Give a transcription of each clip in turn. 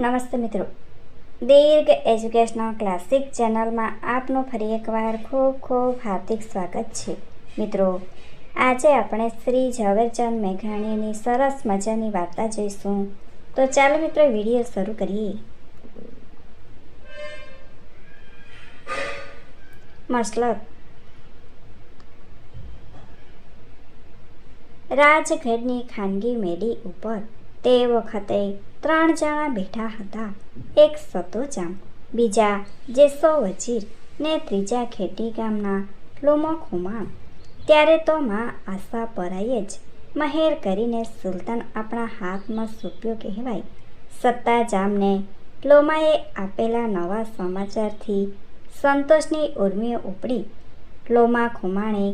નમસ્તે મિત્રો. દીર્ઘ educational classic ચેનલમાં આપનું ફરી એકવાર ખૂબ ખૂબ હાર્દિક સ્વાગત છે. મિત્રો, આજે આપણે શ્રી ઝવેરચંદ મેઘાણીની સરસ મજાની વાર્તા જોઈશું. તો ચાલો મિત્રો વીડિયો શરૂ કરીએ. મસલત. રાજગઢની ખાનગી મેડી ઉપર તે વખતે ત્રણ જણા બેઠા હતા. એક સતોજામ બીજા જેસો વજીર ને ત્રીજા ખેટી ગામના લોમો ખુમાણ ત્યારે તો માં આશા પરાઈએ જ મહેર કરીને સુલતાન આપણા હાથમાં સોંપ્યો કહેવાય. સત્તાજામને લોમાએ આપેલા નવા સમાચારથી સંતોષની ઉર્મીઓ ઉપડી. લોમા ખુમાણે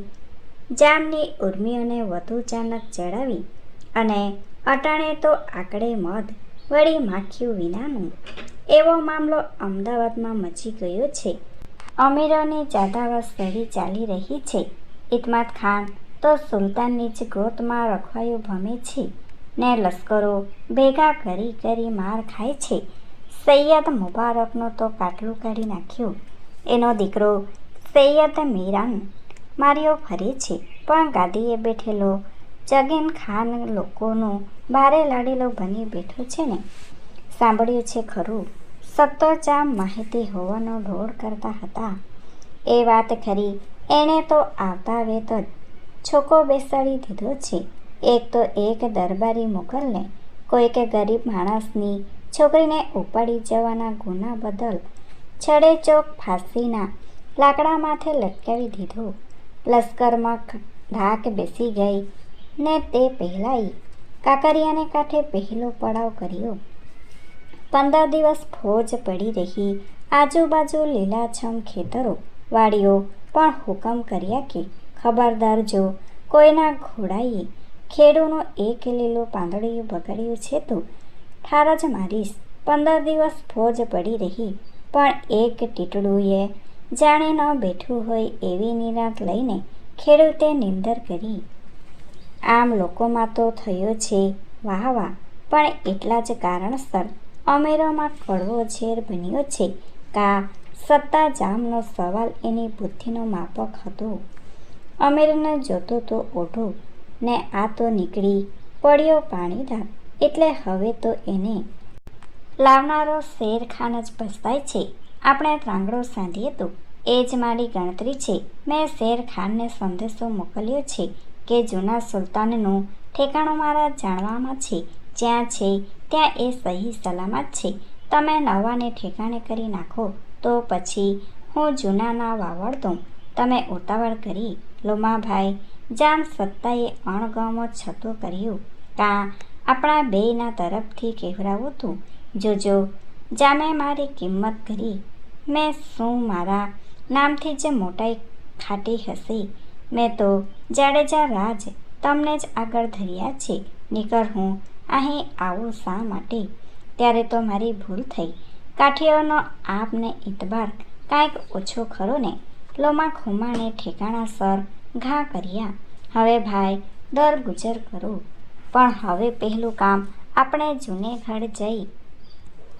જામની ઉર્મીઓને વધુ ચાનક ચડાવી અને અટાણે તો આકડે મધ વળી માખ્યું વિનાનું એવો મામલો અમદાવાદમાં મચી ગયો છે. અમીરોની જાદાવાસ સડી ચાલી રહી છે. ઇતમાદ ખાન તો સુલતાનની જ ગોતમાં રખવાયું ભમે છે ને લશ્કરો ભેગા કરી કરી માર ખાય છે. સૈયદ મુબારકનો તો કાટલું કાઢી નાખ્યું. એનો દીકરો સૈયદ મીરાન માર્યો ફરે છે. પણ ગાદીએ બેઠેલો જગીન ખાન લોકોનું ભારે લાડીલો બની બેઠો છે ને. સાંભળ્યું છે ખરું. સત્તોચામ માહિતી હોવાનો ઢોળ કરતા હતા. એ વાત ખરી. એણે તો આવતા વેત જ છોકો બેસાડી દીધો છે. એક તો એક દરબારી મોકલને કોઈક ગરીબ માણસની છોકરીને ઉપાડી જવાના ગુના બદલ છડે ચોક ફાંસીના લાકડા માથે લટકાવી દીધો. લશ્કરમાં ધાક બેસી ગઈ. ને તે પહેલાંય કાકરિયાને કાંઠે પહેલો પડાવ કર્યો. પંદર દિવસ ફોજ પડી રહી. આજુબાજુ લીલાછમ ખેતરો, વાડીઓ પણ હુકમ કર્યા કે ખબરદાર જો કોઈના ઘોડાએ ખેડૂનો એક લીલો પાંદડિયું બગાડ્યું છે તો ઠાર જ મારીશ. પંદર દિવસ ફોજ પડી રહી, પણ એક ટીટડુએ જાણે ન બેઠું હોય એવી નિરાત લઈને ખેડૂતે નિંદર કરી. આમ લોકોમાં તો થયો છે વાહ વાહ. પણ એટલા જ કારણસર અમેરોમાં કડવો ઝેર બન્યો છે કા સત્તા જામનો સવાલ એની બુદ્ધિનો માપક હતો. અમીરને જોતો તો ઓઢો, ને આ તો નીકળી પડ્યો પાણીદાર એટલે હવે તો એને લાવનારો શેરખાન જ પસ્તાય છે. આપણે ત્રાંગડો સાંધીએ તો, એ જ મારી ગણતરી છે. મેં શેરખાનને સંદેશો મોકલ્યો છે. કે જૂના સુલતાનનું ઠેકાણું મારા જાણવામાં છે, જ્યાં છે, ત્યાં એ સહી સલામત છે. તમે નવાને ઠેકાણે કરી નાખો, તો પછી હું જૂનાના વાવડ દઉં. તમે ઉતાવળ કરી, લોમાભાઈ જામ સત્તાએ અણગમો છતો કર્યું. કા, આપણા બેયના તરફથી કહેવરાવું તું? જોજો, જામે મારી કિંમત કરી. મેં શું મારા નામથી જ મોટાઈ ખાટી હશે? મેં તો જાડેજા રાજ તમને જ આગળ ધર્યા છે. નીકળ હું અહીં આવું શા માટે? ત્યારે તો મારી ભૂલ થઈ. કાઠિયાનો આપને ઇતબાર કાંઈક ઓછો ખરો ને? લોમા ખુમાણે ઠેકાણા સર ઘા કર્યા. હવે ભાઈ, દર ગુજર કરો. પણ હવે પહેલું કામ આપણે જૂનેગઢ જઈ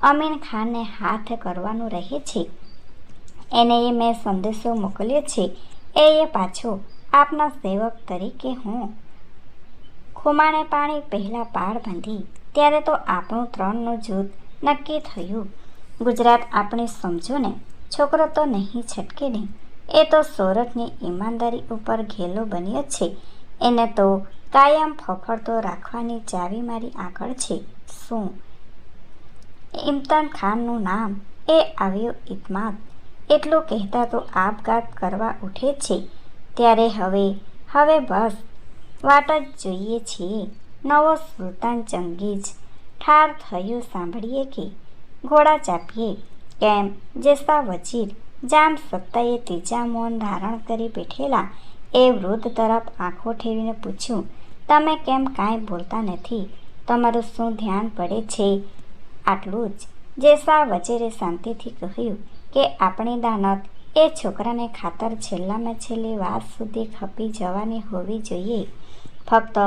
અમીન ખાનને હાથ કરવાનું રહે છે. એને મેં સંદેશો મોકલ્યો છે. એ પાછો આપના સેવક તરીકે હું. ખુમાણે પાણી પહેલાં પાળ બાંધી, ત્યારે તો આપણું ત્રણનું જૂથ નક્કી થયું. ગુજરાત આપણે સમજો ને, છોકરો તો નહીં છટકે નહીં. એ તો સોરઠની ઈમાનદારી ઉપર ઘેલો બન્યો છે. એને તો કાયમ ફફડતો રાખવાની ચાવી મારી આગળ છે. શું? ઇમતાન ખાનનું નામ એ આવ્યું ઇતમાદ એટલું કહેતા તો આપઘાત કરવા ઉઠે છે. ત્યારે હવે હવે બસ. વાટ જ જોઈએ છીએ નવો સુલતાન ચંગીઝ ઠાર થયું સાંભળીએ કે ઘોડા ચાપીએ. કેમ? જેસા વજીર જામ સત્તાએ ત્રીજા મૌન ધારણ કરી બેઠેલા એ વૃદ્ધ તરફ આંખો ઠેવીને પૂછ્યું, તમે કેમ કાંઈ બોલતા નથી? તમારું શું ધ્યાન પડે છે? આટલું જ જેસા વજીરે શાંતિથી કહ્યું કે, આપણી દાનત એ છોકરાને ખાતર છેલ્લામાં છેલ્લી વાત સુધી ખપી જવાની હોવી જોઈએ. ફક્ત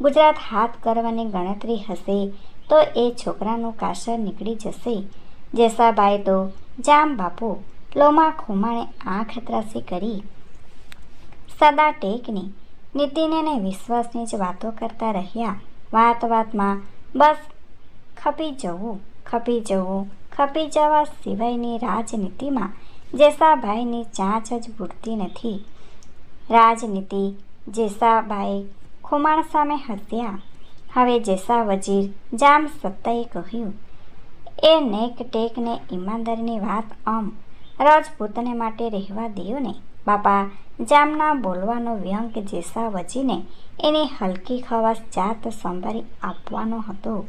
ગુજરાત હાથ કરવાની ગણતરી હશે તો એ છોકરાનું કાસર નીકળી જશે. જેસાભાઈ તો જામ બાપુ, લોમા ખુમાણે આંખ ત્રાસી કરી. સદા ટેકની, નીતિને વિશ્વાસની જ વાતો કરતા રહ્યા. વાત વાતમાં બસ ખપી જવું ખપી જવું, ખપી જવા સિવાયની રાજનીતિમાં જેસાભાઈની ચાંચ જ બુડતી નથી. રાજનીતિ જેસાભાઈ ખુમાણ સામે હસ્યા હવે જેસા વજીર જામ સત્તાએ કહ્યું, એ નેક ટેકને ઈમાનદારીની વાત આમ. રાજપૂતને માટે રહેવા દયો ને. બાપા, જામના બોલવાનો વ્યંગ જેસા વજીને એની હલકી ખવાસ જાત સંભાળી આપવાનો હતો.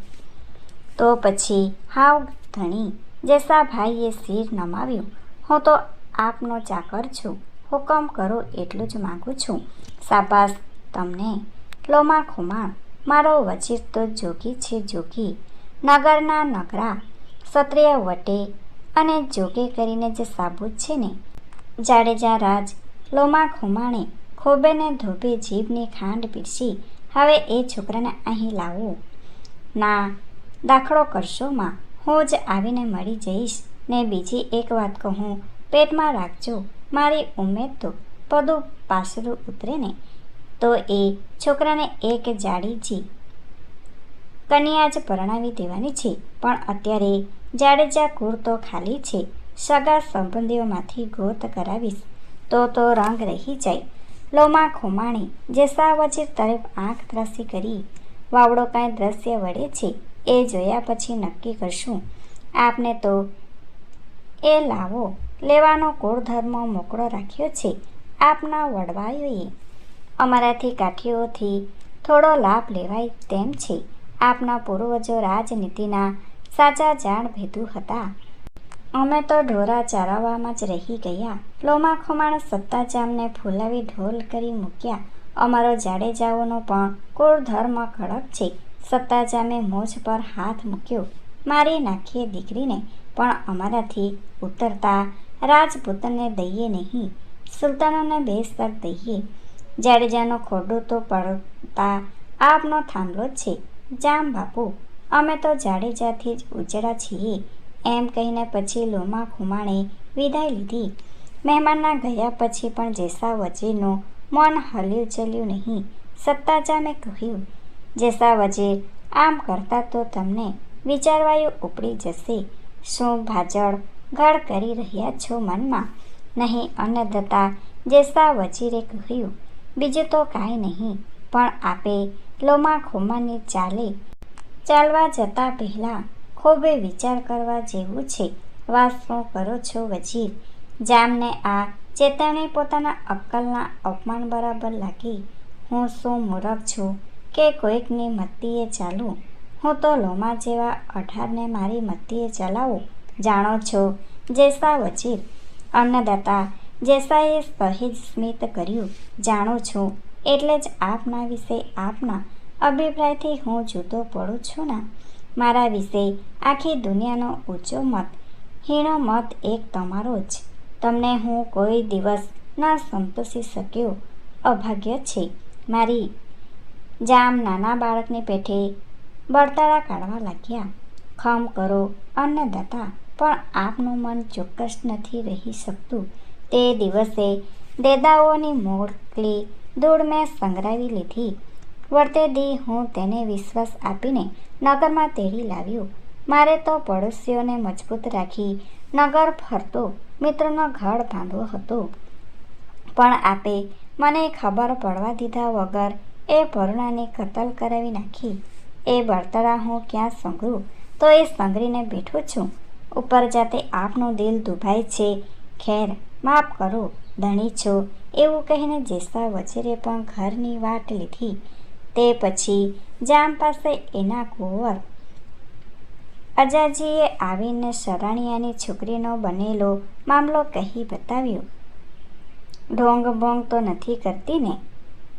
તો પછી હાવ ધણી જેસાભાઈએ શિર નમાવ્યું. હું તો આપનો ચાકર છું. હુકમ કરો એટલું જ માગું છું. શાબાશ તમને. લોમા ખુમા, મારો વજીર તો જોગી છે જોગી. નગરના નગરા, ક્ષત્રિય વટે અને જોગે કરીને જે સાબુત છે ને. જાડેજા રાજ, લોમા ખુમાણે ખોબેને ધોબે જીભની ખાંડ પીરસી, હવે એ છોકરાને અહીં લાવો. ના, દાખલો કરશો માં. હું જ આવીને મળી જઈશ. ને બીજી એક વાત કહું. પેટમાં રાખજો. મારી ઉમેદ તો પદું પાસરું ઉતરે ને. તો એ છોકરાને એક જાડીજી કન્યા જ પરણાવી દેવાની છે. પણ અત્યારે જાડેજા કુળ તો ખાલી છે. સગા સંબંધીઓમાંથી ગોત કરાવીશ. તો તો રંગ રહી જાય. લોમા ખુમાણી જે સાવચેત તરફ આંખ ત્રાસી કરી. વાવડો કાંઈ દ્રશ્ય વળે છે. એ જોયા પછી નક્કી કરશું. આપને તો એ લાવો. લેવાનો કુળધર્મ મોકળો રાખ્યો છે. આપના વડવાયોએ અમારાથી કાઠીઓથી થોડો લાભ લેવાય તેમ છે. આપના પૂર્વજો રાજનીતિના સાચા જાણ ભેદુ હતા. અમે તો ઢોરા ચારવામાં જ રહી ગયા. લોમા ખમાણ સત્તાજામને ફૂલાવી ઢોલ કરી મૂક્યા. અમારો જાડેજાઓનો પણ કુળધર્મ કડક છે. સત્તાજામે મોજ પર હાથ મૂક્યો. મારી નાખીએ દીકરીને પણ અમારાથી ઉતરતા રાજપૂતને દઈએ નહીં, સુલતાનોને બે સ્તર દઈએ. જાડેજાનો ખોડો તો પડતા આપનો થાંભલો છે. જામ બાપુ, અમે તો જાડેજાથી જ ઉજળા છીએ, એમ કહીને પછી લોમા ખુમાણે વિદાય લીધી. મહેમાનના ગયા પછી પણ જેસા વજીરનું મન હલ્યું ચલ્યું નહીં. સત્તાજામે કહ્યું, જેસા વજીર આમ કરતા તો તમને વિચારવાયું ઉપડી જશે. શું ભાજળ ગળ કરી રહ્યા છો મનમાં? નહીં અન્નદત્તા જેસા વજીરે કહ્યું, બીજું તો કાંઈ નહીં, પણ આપે લોમા ખુમાની ચાલે. ચાલવા જતાં પહેલાં ખૂબે વિચાર કરવા જેવું છે. વાત શું કરો છો વજીર જામને આ ચેતવણી પોતાના અક્કલના અપમાન બરાબર લાગી. હું શું મૂરખ છું? કે કોઈકની મત્તીએ ચાલું? હું તો લોમા જેવા અઢારને મારી મતીએ ચલાવું જાણો છો. જેસા વજીર, અન્નદાતા, જેસાએ સહેજ સ્મિત કર્યું, જાણું છું. એટલે જ આપના વિશે આપના અભિપ્રાયથી હું જુદો પડું છું ના. મારા વિશે આખી દુનિયાનો ઊંચો મત, હીણો મત એક તમારો જ. તમને હું કોઈ દિવસ ન સંતોષી શક્યો. અભાગ્ય છે. મારી જામ નાના બાળકની પેઠે બળતારા કાઢવા લાગ્યા. ખમ કરો, અન્નદાતા, પણ આપનું મન ચોક્કસ નથી રહી શકતું. તે દિવસે દેદાઓની મોકલી દૂર મેં સંગ્રાવી લીધી. વર્તે દી હું તેને વિશ્વાસ આપીને નગરમાં તેડી લાવ્યો. મારે તો પડોશીઓને મજબૂત રાખી નગર ફરતો, મિત્રનો ઘર બાંધવો હતો. પણ આપે મને ખબર પડવા દીધા વગર એ પરુણાને કતલ કરાવી નાખી. એ બળતરા હું ક્યાં સંઘરું? તો એ સંઘરીને બેઠો છું. ઉપર જાતે આપનું દિલ દુભાય છે. ખેર, માફ કરો, ધણી છો. એવું કહીને જેસા વચેરે પણ ઘરની વાટ લીધી. તે પછી જામ પાસે એના કુંવર. અજાજીએ આવીને શરાણિયાની છોકરીનો બનેલો મામલો કહી બતાવ્યો. ઢોંગ ભોંગ તો નથી કરતી ને?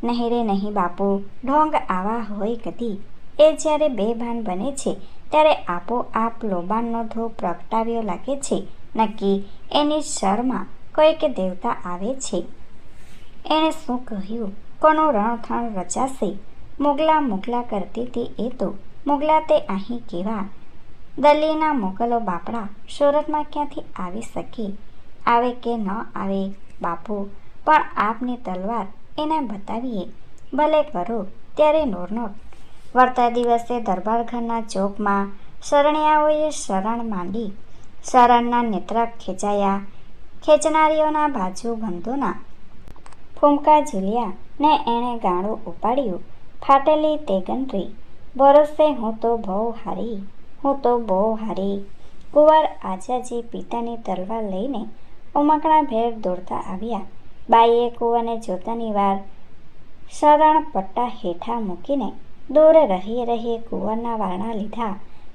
નહીં રે નહીં બાપુ, ઢોંગ આવા હોય કદી. એ જ્યારે બેભાન બને છે, ત્યારે આપોઆપ લોબાનનો ધો પ્રગટાવ્યો લાગે છે. નક્કી એની શરમાં કોઈક દેવતા આવે છે. એણે શું કહ્યું? કોનું રણથણ રચાશે? મુગલા મુગલા કરતી હતી એ તો. મોગલા તે અહીં કેવા? દિલ્હીના મોગલો બાપડા સુરતમાં ક્યાંથી આવી શકે? આવે કે ન આવે બાપુ? પણ આપની તલવાર એને બતાવીએ. ભલે કરો, ત્યારે નોરનોટ વળતા દિવસે દરબારઘરના ચોકમાં શરણિયાઓએ શરણ માંડી. શરણના નેત્ર ખેંચાયા. ખેંચનારીઓના બાજુ બંધોના ફૂમકા ઝૂલ્યા ને એણે ગાળું ઉપાડ્યું. ફાટેલી તેગનરી બરસે હું તો બહુ હારી, હું તો બહુ હારી. કુંવર આજાજી પિતાની તલવાર લઈને ઉમકણા ભેર દોડતા આવ્યા. બાઈએ કુંવરને જોતાની વાર શરણ પટ્ટા હેઠા મૂકીને દૂર રહી રહી કુંવરના વારણા લીધા.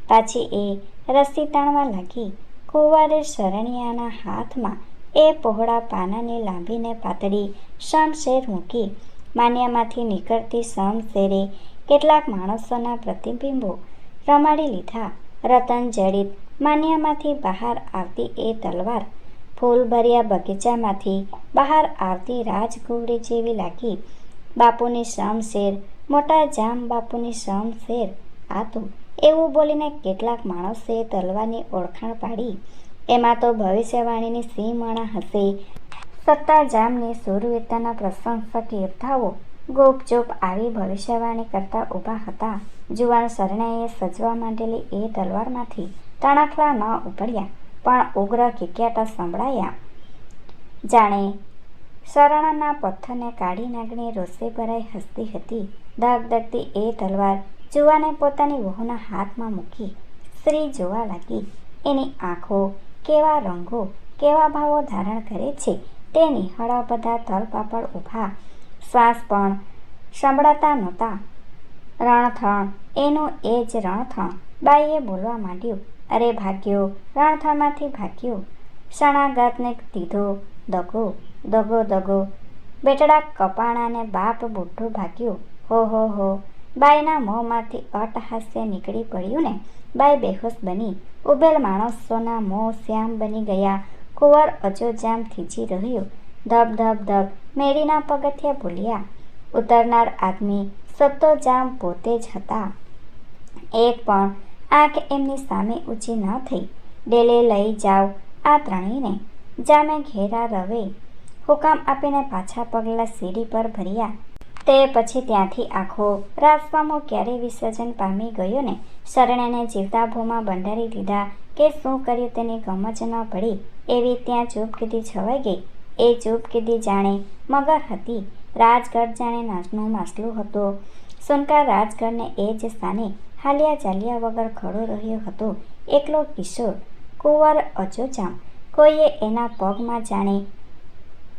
પાછી એ રસ્સી તાણવા લાગી. કુંવરે શરણિયાના હાથમાં એ પહોળા પાનાની લાંબીને પાતળી શમશેર મૂકી. માન્યામાંથી નીકળતી શમશેરે કેટલાક માણસોના પ્રતિબિંબો રમાડી લીધા. રતન જડિત માન્યામાંથી બહાર આવતી એ તલવાર ફૂલભર્યા બગીચામાંથી બહાર આવતી રાજકુવડી જેવી લાગી. બાપુની શમશેર મોટા જામ બાપુની શમશેર આ તો એવું બોલીને કેટલાક માણસે તલવારની ઓળખાણ પાડી. એમાં તો ભવિષ્યવાણીની સિંહમણા હશે. સત્તા જામની સુરવીરતાના પ્રશંસક યોદ્ધાઓ ગોપચોપ આવી ભવિષ્યવાણી કરતા ઊભા હતા. જુવાન શરણાઈએ સજવા માંડેલી એ તલવારમાંથી તણાખલા ન ઉપડ્યા, પણ ઉગ્ર કિક્યાટા સંભળાયા. જાણે શરણના પથ્થરને કાઢી નાગણી રોષે ભરાઈ હસતી હતી. ધગધગતી એ તલવાર જુવાને પોતાની વહુના હાથમાં મૂકી સ્ત્રી જોવા લાગી. એની આંખો કેવા રંગો, કેવા ભાવો ધારણ કરે છે તે નિહાળા બધા તલપાપડ ઊભા. શ્વાસ પણ સંભળાતા નહોતા. રણથણ, એનું એ જ રણથણ બાઈએ બોલવા માંડ્યું. અરે ભાગ્યો, રણથણમાંથી ભાગ્યો. શણાગતને દીધો દગો દગો દગો. બેટડા કપાણાને બાપ બુઢો ભાગ્યો. હો હો હો. બાઈના મોંમાંથી અટહાસ્ય નીકળી પડ્યું ને બાઈ બેહોશ બની. ઉભેલ માણસોના મોં શ્યામ બની ગયા. કુંવર અજોજામ થીજી રહ્યો. ધબ ધબ ધબ. મેરીના પગથિયા ભૂલ્યા. ઉતરનાર આદમી સત્તો જામ પોતે જ હતા. એક પણ આંખ એમની સામે ઊંચી ન થઈ. ડેલે લઈ જાઓ આ ત્રણેયને. જામે ઘેરા રવે. હુકામ આપીને પાછા પગલા સીડી પર ભર્યા. તે પછી ત્યાંથી આખો રાજપામો ક્યારે વિસર્જન પામી ગયો ને? શરણેને જીવતા ભૂમાં બંધારી દીધા કે શું કર્યું તેની ગમજ ન પડી? એવી ત્યાં ચૂપકીદી છવાઈ ગઈ. એ ચૂપકીદી જાણે મગર હતી. રાજગઢ જાણે નાચનું માસલું હતો. સુનકાર રાજગઢને એ જ સ્થાને હાલ્યા ચાલ્યા વગર ખડો રહ્યો હતો. એકલો કિશોર, કુંવર અચોચામ કોઈએ એના પગમાં જાણે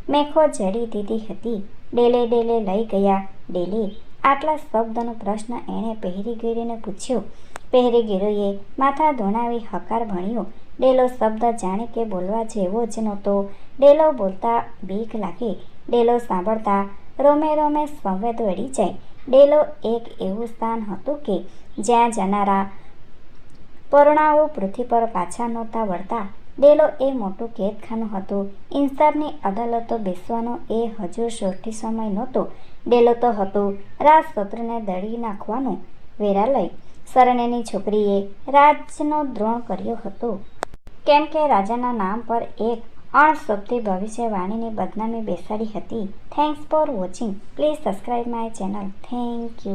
મેખો જડી દીધી હતી. ડેલે ડેલે લઈ ગયા. ડેલે આટલા શબ્દનો પ્રશ્ન એણે પહેરીગીરીને પૂછ્યો. પહેરીગીરીએ માથા ધોણાવી હકાર ભણ્યો. ડેલો શબ્દ જાણે કે બોલવા જેવો જ નહોતો. ડેલો બોલતા બીક લાગે. ડેલો સાંભળતા રોમે રોમે સંવેદ વળી જાય. ડેલો એક એવું સ્થાન હતું કે જ્યાં જનારા પરુણાઓ પૃથ્વી પર પાછા નહોતા વળતા. ડેલો એ મોટું કેદખાનું હતું. ઇન્સાફની અદાલતો બેસવાનો એ હજુ સોઠી સમય નહોતો. ડેલો તો હતો રાજસત્રને દળી નાખવાનું વેરાલય. શરણેની છોકરીએ રાજનો દ્રોણ કર્યો હતો. કેમ કે રાજાના નામ પર એક અણશબ્દી ભવિષ્યવાણીની બદનામી બેસાડી હતી. Thanks for watching please subscribe my channel thank you